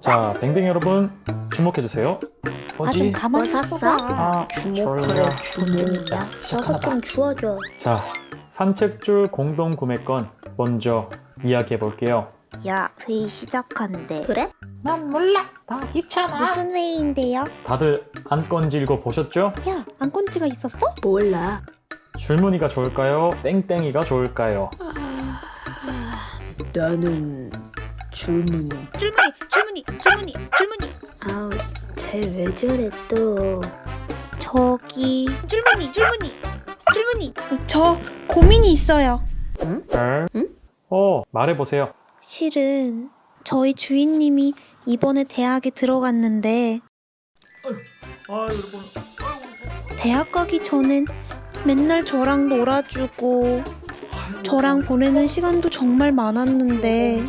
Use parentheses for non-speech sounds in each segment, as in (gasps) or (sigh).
자, 댕댕이 여러분 주목해 주세요. 뭐지? 가만히 뭐 있어봐. 아, 졸려. 주문이야. 야, 시작하나 저것 봐. 좀 주워줘. 자, 산책줄 공동 구매권 먼저 이야기해 볼게요. 야, 회의 시작한대. 그래? 난 몰라. 다 귀찮아. 무슨 회의인데요? 다들 안건지 읽어 보셨죠? 야, 안건지가 있었어? 몰라. 줄무늬가 좋을까요? 땡땡이가 좋을까요? 나는 줄무늬. 줄무늬, 줄무늬, 줄무늬, 줄무늬. 아우, 쟤 왜 저래 또? 저기 줄무늬, 줄무늬, 줄무늬. 저 고민이 있어요. 에? 응? 어, 말해 보세요. 실은 저희 주인님이 이번에 대학에 들어갔는데 아, 여러분. 대학 가기 전엔 맨날 저랑 놀아주고 저랑 보내는 시간도 정말 많았는데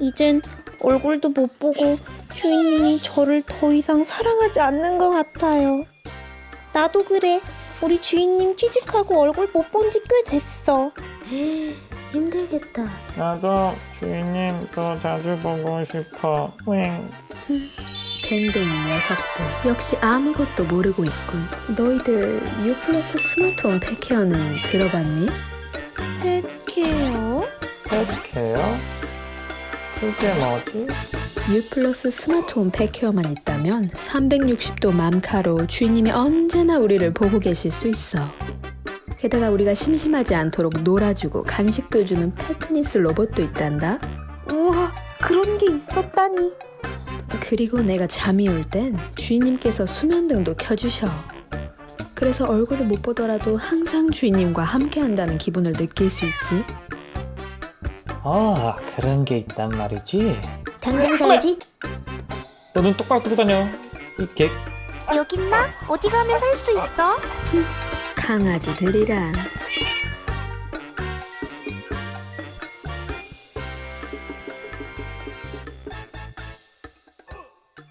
이젠 얼굴도 못 보고 주인님이 저를 더 이상 사랑하지 않는 것 같아요. 나도 그래. 우리 주인님 취직하고 얼굴 못 본 지 꽤 됐어. (gasps) 힘들겠다. 나도 주인님 더 자주 보고 싶어. 윙. 댕댕이 녀석들. 역시 아무것도 모르고 있군. 너희들 U 플러스 스마트홈 팩케어는 들어봤니? 팩해요? 팩해요? 그게 뭐지? U 플러스 스마트홈 팩케어만 있다면 360도 맘카로 주인님이 언제나 우리를 보고 계실 수 있어. 게다가 우리가 심심하지 않도록 놀아주고 간식도 주는 패트니스 로봇도 있단다. 우와, 그런 게 있었다니. 그리고 내가 잠이 올 땐 주인님께서 수면등도 켜주셔. 그래서 얼굴을 못 보더라도 항상 주인님과 함께 한다는 기분을 느낄 수 있지. 아 그런 게 있단 말이지. 당장 사야지. 너는 똑바로 뜨고 다녀. 이 개... 여기 있나? 어디 가면 살 수 있어? 강아지들이라.